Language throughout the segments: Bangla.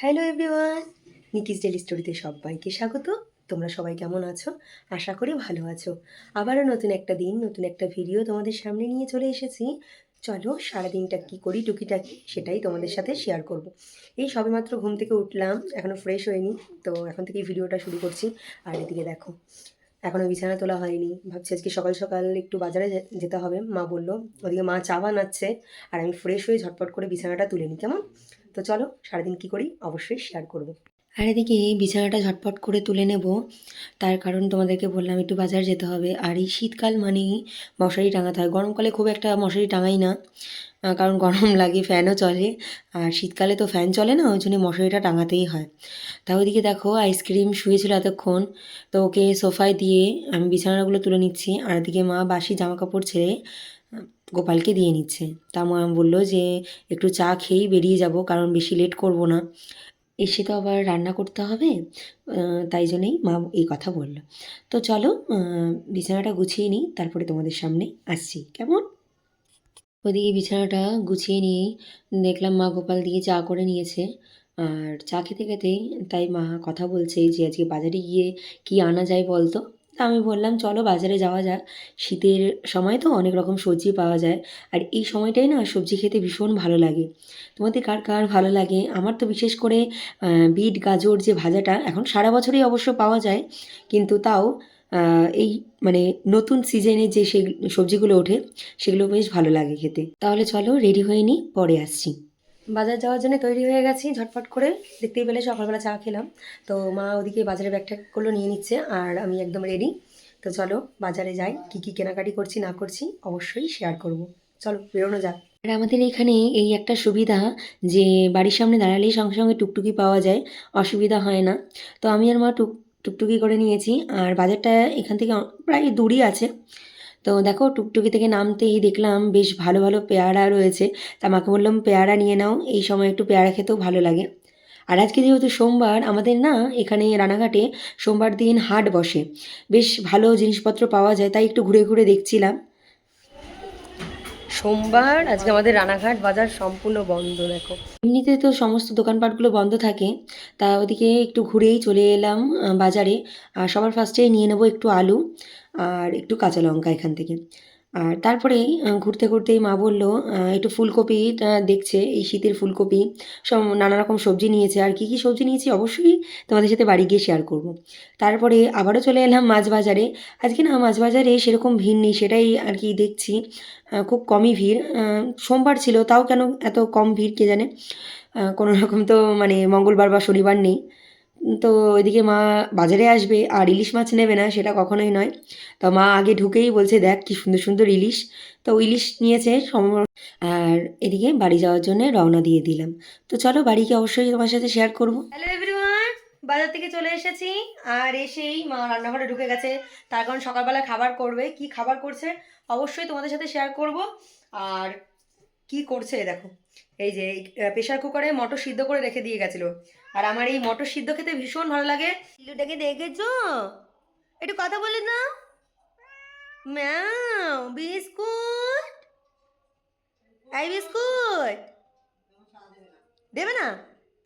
হ্যালো এভরিওয়ান, নিকিস ডেলি স্টোরিতে সবাইকে স্বাগত। তোমরা সবাই কেমন আছো? আশা করি ভালো আছো। আবারও নতুন একটা দিন, নতুন একটা ভিডিও তোমাদের সামনে নিয়ে চলে এসেছি। চলো, সারাদিনটা কী করি, টুকিটাকি, সেটাই তোমাদের সাথে শেয়ার করব। এই সবেমাত্র ঘুম থেকে উঠলাম এখনও ফ্রেশ হয়নি তো এখন থেকেই ভিডিওটা শুরু করছি। আর এদিকে দেখো এখনও বিছানা তোলা হয়নি। ভাবছি আজকে সকাল সকাল একটু বাজারে যেতে হবে। মা বলল, ওদিকে মা চা বানাচ্ছে, আর আমি ফ্রেশ হয়ে ঝটপট করে বিছানাটা তুলে নিই, কেমন? তো চলো সারাদিন কী করি? অবশ্যই শেয়ার করব। আর এদিকে বিছানাটা ঝটপট করে তুলে নেব। তার কারণ তোমাদেরকে বললাম একটু বাজার যেতে হবে। আর এই শীতকাল মানেই মশারি টাঙাতে হয়। গরমকালে খুব একটা মশারি টাঙাই না। কারণ গরম লাগে, ফ্যানও চলে। আর শীতকালে তো ফ্যান চলে না, ওই জন্য মশারিটা টাঙাতেই হয়। তা ওইদিকে দেখো, আইসক্রিম শুয়েছিল এতক্ষণ। তো ওকে সোফায় দিয়ে আমি বিছানাগুলো তুলে নিচ্ছি। আর এদিকে মা বাসি জামা কাপড় ছেড়ে গোপালকে দিয়ে নিচ্ছে। তা মা বলল যে, একটু চা খেয়েই বেরিয়ে যাব, কারণ বেশি লেট করব না। এসে তো আবার রান্না করতে হবে তাই জন্যেই মা এই কথা বলল। তো চলো বিছানাটা গুছিয়ে নিই, তারপরে তোমাদের সামনে আসছি। কেমন? ওদিকে বিছানাটা গুছিয়ে নিয়েই দেখলাম মা গোপাল দিয়ে চা করে নিয়েছে। আর চা খেতে খেতেই তাই মা কথা বলছে যে, আজকে বাজারে গিয়ে কি আনা যায় বলতো? তা আমি বললাম, চলো বাজারে যাওয়া যাক। শীতের সময় তো অনেক রকম সবজি পাওয়া যায়। আর এই সময়টাই না সবজি খেতে ভীষণ ভালো লাগে। তোমাদের কার কার ভালো লাগে? আমার তো বিশেষ করে বিট, গাজর যে ভাজাটা এখন সারা বছরই অবশ্য পাওয়া যায়। কিন্তু তাও এই মানে নতুন সিজনে যে সেই সবজিগুলো ওঠে, সেগুলো বেশ ভালো লাগে খেতে। তাহলে চলো রেডি হয়ে নিই, পরে আসছি। বাজার যাওয়ার জন্য তৈরি হয়ে গেছি, ঝটপট করে। দেখতেই পেলে সকালবেলা চা খেলাম। তো মা ওদিকে বাজারে ব্যাগ ট্যাগগুলো নিয়ে নিচ্ছে আর আমি একদম রেডি তো চলো বাজারে যাই, কি কি কেনাকাটি করছি, না করছি, অবশ্যই শেয়ার করব। চলো বেরোনো যাক। আর আমাদের এখানে এই একটা সুবিধা যে বাড়ির সামনে দাঁড়ালেই সঙ্গে সঙ্গে টুকটুকি পাওয়া যায়, অসুবিধা হয় না। তো আমি আর মা টুক, টুকটুকি করে নিয়েছি। আর বাজারটা এখান থেকে প্রায় দূরই আছে। তো দেখো টুকটুকি থেকে নামতেই দেখলাম বেশ ভালো ভালো পেয়ারা রয়েছে। তা আমাকে বললাম, পেয়ারা নিয়ে নাও, এই সময় একটু পেয়ারা খেতেও ভালো লাগে। আর আজকে যেহেতু সোমবার, আমাদের না এখানে রানাঘাটে সোমবার দিন হাট বসে। বেশ ভালো জিনিসপত্র পাওয়া যায়, তাই একটু ঘুরে ঘুরে দেখছিলাম। সোমবার আজকে আমাদের রানাঘাট বাজার সম্পূর্ণ বন্ধ, দেখো। এমনিতে তো সমস্ত দোকানপাটগুলো বন্ধ থাকে, তা ওদিকে একটু ঘুরেই চলে এলাম বাজারে। আর সবার ফার্স্টেই নিয়ে নেব একটু আলু। আর একটু কাঁচা লঙ্কা এখান থেকে। আর তারপরেই ঘুরতে ঘুরতেই মা বলল একটু ফুলকপি দেখছে, এই শীতের ফুলকপি, সব নানা রকম সবজি নিয়েছে। আর কি কি সবজি নিয়েছি অবশ্যই তোমাদের সাথে বাড়ি গিয়ে শেয়ার করব। তারপরে আবারও চলে এলাম মাছ বাজারে। আজকে না, মাছ বাজারে সেরকম ভিড় নেই, সেটাই আর কি দেখছি। খুব কমই ভিড়। সোমবার ছিল, তাও কেন এত কম ভিড় কে জানে? কোনো রকম তো মানে মঙ্গলবার বা শনিবার নেই। তো ওইদিকে মা বাজারে আসবে, আর ইলিশ মাছ নেবে না, সেটা কখনোই নয়। তো মা আগে ঢুকেই বলছে, দেখ কি সুন্দর সুন্দর ইলিশ। তো ইলিশ নিয়েছে সম- আর এদিকে বাড়ি যাওয়ার জন্য রওনা দিয়ে দিলাম। তো চলো বাড়িকে অবশ্যই তোমার সাথে শেয়ার করব। হ্যালো এভরিওয়ান বাজার থেকে চলে এসেছি, আর এসেই মা রান্নাঘরে ঢুকে গেছে। তার কারণ সকালবেলা খাবার করবে, কি খাবার করছে অবশ্যই তোমাদের সাথে শেয়ার করব। আর কি করছে, দেখো, এই যে প্রেশার কুকারে মটর সিদ্ধ করে রেখে দিয়ে গেছিল। আর আমার এই মটর সিদ্ধ খেতে ভীষণ ভালো লাগে। লিলুটাকে দেখেছ? একটু কথা বলে না ম্যাও, বিস্কুট। এই বিস্কুট। দেবে না?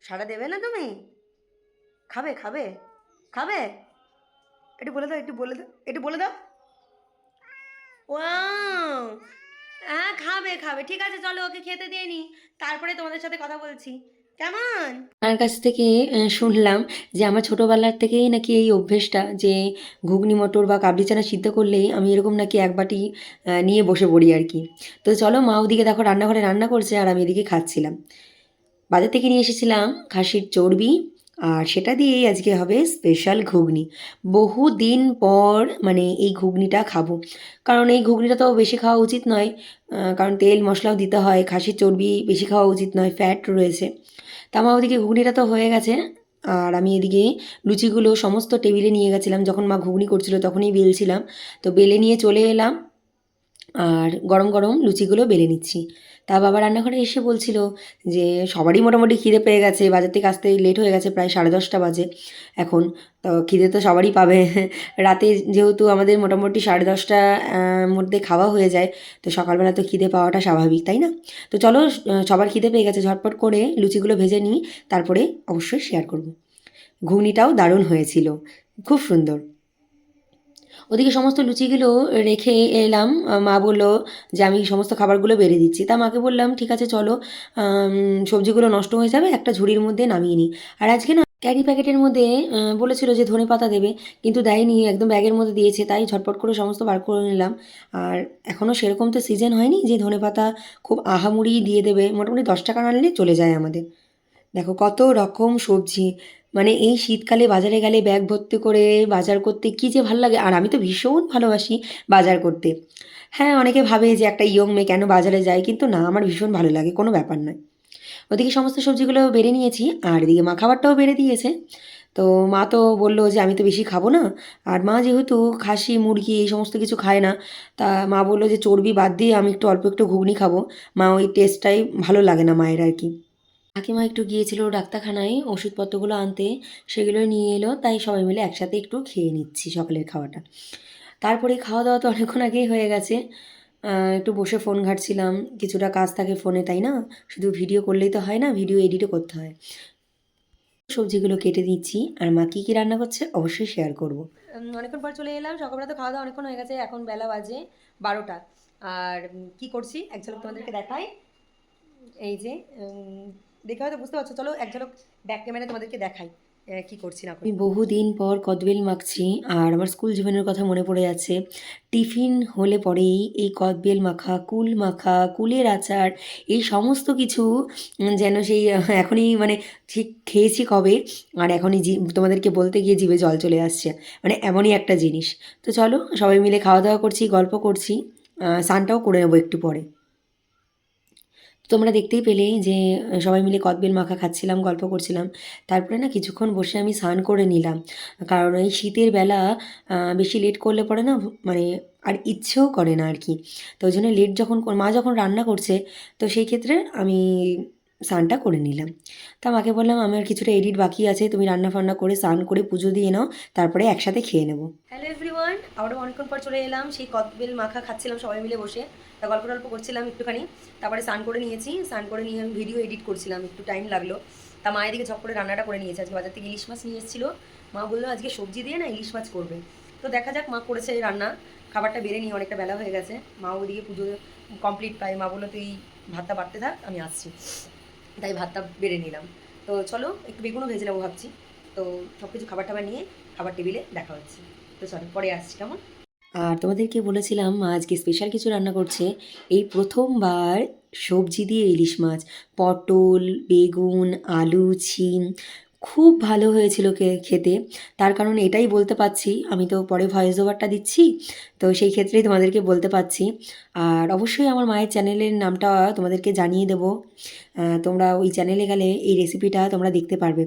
সারা দেবে না তুমি? খাবে খাবে খাবে। একটু বলে দাও, একটু বলে দাও, একটু বলে দাও। ওয়াও। হ্যাঁ খাবে খাবে। ঠিক আছে, চলো ওকে খেতে দিয়ে নি। তারপরে তোমাদের সাথে কথা বলছি। কেমন? আমার কাছ থেকে শুনলাম যে আমার ছোটোবেলার থেকেই নাকি এই অভ্যেসটা যে ঘুগনি মটর বা কাবলি চানা সিদ্ধ করলেই আমি এরকম নাকি এক বাটি নিয়ে বসে পড়ি আর কি। তো চলো মা ওদিকে দেখো রান্নাঘরে রান্না করছে আর আমি এদিকে খাচ্ছিলাম। বাজার থেকে নিয়ে এসেছিলাম খাসির চর্বি আর সেটা দিয়েই আজকে হবে স্পেশাল ঘুগনি। বহু দিন পর মানে এই ঘুগনিটা খাব। কারণ এই ঘুগনিটা তো বেশি খাওয়া উচিত নয় কারণ তেল মশলাও দিতে হয় খাসির চর্বি বেশি খাওয়া উচিত নয় ফ্যাট রয়েছে। তা আমার ওদিকে ঘুগনিটা তো হয়ে গেছে, আর আমি এদিকে লুচিগুলো সমস্ত টেবিলে নিয়ে গেছিলাম। যখন মা ঘুগনি করছিল তখনই বেলছিলাম। তো বেলে নিয়ে চলে এলাম। আর গরম গরম লুচিগুলো বেলে নিচ্ছি। তা বাবা রান্নাঘরে এসে বলছিল যে সবারই মোটামুটি খিদে পেয়ে গেছে, বাজার থেকে আসতে লেট হয়ে গেছে প্রায় সাড়ে দশটা বাজে। এখন তো খিদে তো সবারই পাবে। রাতে যেহেতু আমাদের মোটামুটি সাড়ে দশটা মধ্যে খাওয়া হয়ে যায়, তো সকালবেলা তো খিদে পাওয়াটা স্বাভাবিক, তাই না? তো চলো সবার খিদে পেয়ে গেছে, ঝটপট করে লুচিগুলো ভেজে নিই, তারপরে অবশ্যই শেয়ার করব। ঘুগনিটাও দারুণ হয়েছিল, খুব সুন্দর। ওদিকে সমস্ত লুচিগুলো রেখে এলাম। মা বলল যে, আমি সমস্ত খাবারগুলো বেড়ে দিচ্ছি। তা মাকে বললাম, ঠিক আছে, চলো। সবজিগুলো নষ্ট হয়ে যাবে, একটা ঝুড়ির মধ্যে নামিয়ে নিই। আর আজকে না ক্যারি প্যাকেটের মধ্যে বলেছিল যে ধনে পাতা দেবে, কিন্তু দেয়নি, একদম ব্যাগের মধ্যে দিয়েছে, তাই ঝটপট করে সমস্ত বার করে নিলাম। আর এখনও সেরকম তো সিজন হয়নি যে ধনে পাতা খুব আহামুড়ি দিয়ে দেবে, মোটামুটি দশ টাকা আনলে চলে যায় আমাদের। দেখো কত রকম সবজি। মানে এই শীতকালে বাজারে গেলে ব্যাগ ভর্তি করে বাজার করতে কী যে ভালো লাগে। আর আমি তো ভীষণ ভালোবাসি বাজার করতে। হ্যাঁ অনেকে ভাবে যে একটা ইয়ং মেয়ে কেন বাজারে যায়, কিন্তু না, আমার ভীষণ ভালো লাগে, কোনো ব্যাপার নয়। ওদিকে সমস্ত সবজিগুলো বেড়ে নিয়েছি, আর এদিকে মা খাবারটাও বেড়ে দিয়েছে। তো মা তো বলল যে আমি তো বেশি খাব না, আর মা যেহেতু খাসি, মুরগি এই সমস্ত কিছু খায় না, তা মা বলল যে চর্বি বাদ দিয়ে আমি একটু অল্প একটু ঘুগনি খাব। মা ওই টেস্টটাই ভালো লাগে না মায়ের আর কি। কাকিমা একটু গিয়েছিল ডাক্তারখানায় ওষুধপত্রগুলো আনতে, সেগুলো নিয়ে এলো, তাই সবাই মিলে একসাথে একটু খেয়ে নিচ্ছি সকালের খাওয়াটা। তারপরে খাওয়া দাওয়া তো অনেকক্ষণ আগেই হয়ে গেছে। একটু বসে ফোন ঘাঁটছিলাম, কিছুটা কাজ থাকে ফোনে, তাই না? শুধু ভিডিও করলেই তো হয় না, ভিডিও এডিটও করতে হয়। সবজিগুলো কেটে দিচ্ছি, আর মা কী কী রান্না করছে অবশ্যই শেয়ার করব। অনেকক্ষণ পর চলে এলাম, সকালবেলা তো খাওয়া দাওয়া অনেকক্ষণ হয়ে গেছে, এখন বেলা বাজে বারোটা। আর কি করছি, এক ঝলক তোমাদেরকে দেখাই। এই যে দেখে হয়তো বুঝতে পারছ। চলো এক ঝলক ব্যাক ক্যামেরা তোমাদেরকে দেখাই কি করছি না আমি বহুদিন পর কদবেল মাখছি আর আমার স্কুল জীবনের কথা মনে পড়ে যাচ্ছে। টিফিন হলে পরেই এই কদবেল মাখা কুল মাখা কুলের আচার এই সমস্ত কিছু যেন সেই এখনই মানে ঠিক খেয়েছি কবে আর এখনই তোমাদেরকে বলতে গিয়ে জিভে জল চলে আসছে। মানে এমনই একটা জিনিস। তো চলো সবাই মিলে খাওয়া দাওয়া করছি গল্প করছি আহ, স্নানটাও করে নেব একটু পরে। তোমরা দেখতেই পেলে যে সবাই মিলে কদবেল মাখা খাচ্ছিলাম, গল্প করছিলাম। তারপরে না কিছুক্ষণ বসে আমি স্নান করে নিলাম। কারণ এই শীতের বেলা বেশি লেট করলে পরে না মানে আর ইচ্ছেও করে না আর কি। তো ওই জন্য লেট যখন মা যখন রান্না করছে, তো সেই ক্ষেত্রে আমি স্নানটা করে নিলাম। তা মাকে বললাম আমার কিছুটা এডিট বাকি আছে, তুমি রান্না ফান্না করে স্নান করে পুজো দিয়ে নাও, তারপরে একসাথে খেয়ে নেব। হ্যালো এভরিওয়ান আবারও অনেকক্ষণ পর চলে এলাম, সেই কদবেল মাখা খাচ্ছিলাম সবাই মিলে বসে। তা গল্প টল্প করছিলাম একটুখানি। তারপরে স্নান করে নিয়েছি, স্নান করে নিয়ে আমি ভিডিও এডিট করছিলাম, একটু টাইম লাগল। তা মা এদিকে ঝপ করে রান্নাটা করে নিয়েছে, আজকে বাজার থেকে ইলিশ মাছ নিয়ে এসেছিল। মা বলল, আজকে সবজি দিয়ে না ইলিশ মাছ করবে? তো দেখা যাক, মা করেছে রান্না। খাবারটা বেড়ে নিয়ে অনেকটা বেলা হয়ে গেছে। মা ওদিকে পুজো কমপ্লিট পায়। মা বলল, তুই ভাতটা বাড়তে থাক, আমি আসছি। তাই ভাতটা বেড়ে নিলাম। তো চলো, একটু বেগুনও ভেজে নেব ভাবছি। তো সব কিছু খাবার টাবার নিয়ে খাবার টেবিলে দেখা হচ্ছে। তো চলো, পরে আসছি, কেমন? আর তোমাদেরকে বলেছিলাম, আজকে স্পেশাল কিছু রান্না করছে। এই প্রথমবার সবজি দিয়ে ইলিশ মাছ, পটল, বেগুন, আলু, ছিম, খুব ভালো হয়েছিল খেতে। তার কারণ এটাই বলতে পারছি, আমি তো পরে ভয়েস ওভারটা দিচ্ছি, তো সেই ক্ষেত্রেই তোমাদেরকে বলতে পারছি। আর অবশ্যই আমার মায়ের চ্যানেলের নামটা তোমাদেরকে জানিয়ে দেবো। তোমরা ওই চ্যানেলে গেলে এই রেসিপিটা তোমরা দেখতে পারবে।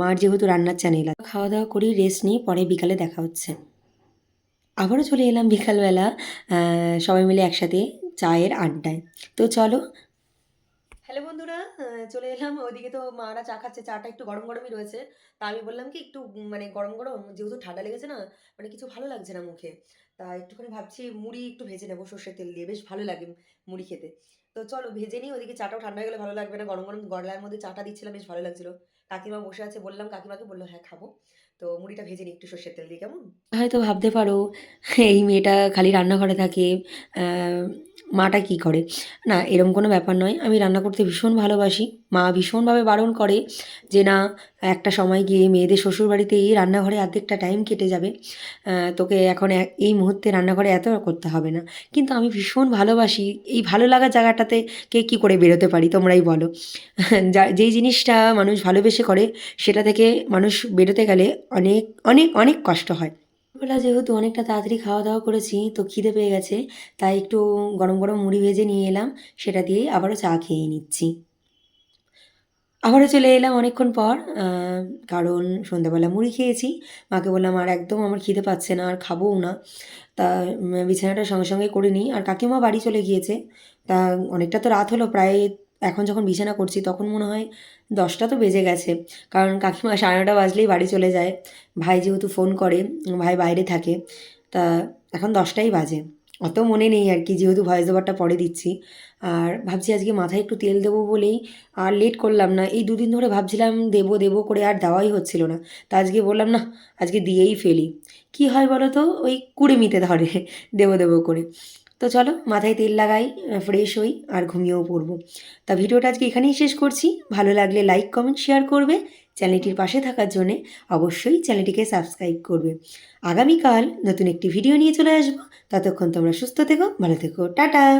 মার যেহেতু রান্নার চ্যানেল খাওয়া দাওয়া করি রেস্ট নিই পরে বিকালে দেখা হচ্ছে। আবারও চলে এলাম বিকালবেলা সবাই মিলে একসাথে চায়ের আড্ডায়। তো চলো। হ্যালো বন্ধুরা চলে এলাম। ওইদিকে তো মারা চা খাচ্ছে, চাটা একটু গরম গরমই রয়েছে। তা আমি বললাম কি, একটু মানে গরম গরম, যেহেতু ঠান্ডা লেগেছে না মানে কিছু ভালো লাগছে না মুখে। তা একটুখানি ভাবছি মুড়ি একটু ভেজে নেব, সর্ষের তেল দিয়ে। বেশ ভালো লাগে মুড়ি খেতে। তো চলো, ভেজে নিই ওদিকে চাটাও ঠান্ডা হয়ে গেলে ভালো লাগবে না। গরম গরম গড়লার মধ্যে চাটা দিচ্ছিলাম, বেশ ভালো লাগছিল। কাকিমা বসে আছে, বললাম কাকিমাকে বলল হ্যাঁ খাব। তো মুড়িটা ভেজে নিই, একটু সর্ষের তেল দিয়ে, কেমন? হয়তো ভাবতে পারো, এই মেয়েটা খালি রান্নাঘরে থাকে মাটা কি করে? না এরকম কোনো ব্যাপার নয়। আমি রান্না করতে ভীষণ ভালোবাসি। মা ভীষণভাবে বারণ করে যে, না, একটা সময় গিয়ে মেয়েদের শ্বশুরবাড়িতে এই রান্নাঘরে অর্ধেকটা টাইম কেটে যাবে। তোকে এখন এই মুহূর্তে রান্নাঘরে এত করতে হবে না। কিন্তু আমি ভীষণ ভালোবাসি। এই ভালো লাগার জায়গাটাতে কে কী করে বেরোতে পারি, তোমরাই বলো। যা, যেই জিনিসটা মানুষ ভালোবেসে করে, সেটা থেকে মানুষ বেরোতে গেলে অনেক অনেক অনেক কষ্ট হয়। বেলা যেহেতু অনেকটা তাড়াতাড়ি খাওয়া দাওয়া করেছি, তো খিদে পেয়ে গেছে, তাই একটু গরম গরম মুড়ি ভেজে নিয়ে এলাম, সেটা দিয়েই আবারও চা খেয়ে নিচ্ছি। আবারও চলে এলাম অনেকক্ষণ পর কারণ সন্ধ্যাবেলা মুড়ি খেয়েছি, মাকে বললাম, আর একদম আমার খিদে পাচ্ছে না, আর খাবোও না। তা বিছানাটা সঙ্গে সঙ্গে করে নিই, আর কাকিমা বাড়ি চলে গিয়েছে, তা অনেকটা তো রাত হলো, প্রায় এখন যখন বিছানা করছি, তখন মনে হয় দশটা তো বেজে গেছে। কারণ কাকিমা সাড়ে নটা বাজলেই বাড়ি চলে যায়। ভাই যেহেতু ফোন করে, ভাই বাইরে থাকে, তা এখন দশটাই বাজে। অত মনে নেই আর কি, যেহেতু ভয়েস ওভারটা পরে দিচ্ছি। আর ভাবছি আজকে মাথায় একটু তেল দেবো বলেই আর লেট করলাম না। এই দুদিন ধরে ভাবছিলাম দেবো দেবো করে আর দেওয়াই হচ্ছিল না। তা আজকে বললাম, না, আজকে দিয়েই ফেলি। কি হয় বলো তো? ওই কুড়েমিতে ধরে, দেবো দেবো করে। তো চলো মাথায় তেল লাগাই ফ্রেশ হই আর ঘুমিয়েও পড়ব। তা ভিডিওটা আজকে এখানেই শেষ করছি। ভালো লাগলে লাইক কমেন্ট শেয়ার করবে। চ্যানেলটির পাশে থাকার জন্যে অবশ্যই চ্যানেলটিকে সাবস্ক্রাইব করবে। আগামীকাল নতুন একটি ভিডিও নিয়ে চলে আসব। ততক্ষণ তোমরা সুস্থ থেকো, ভালো থেকো, টাটা!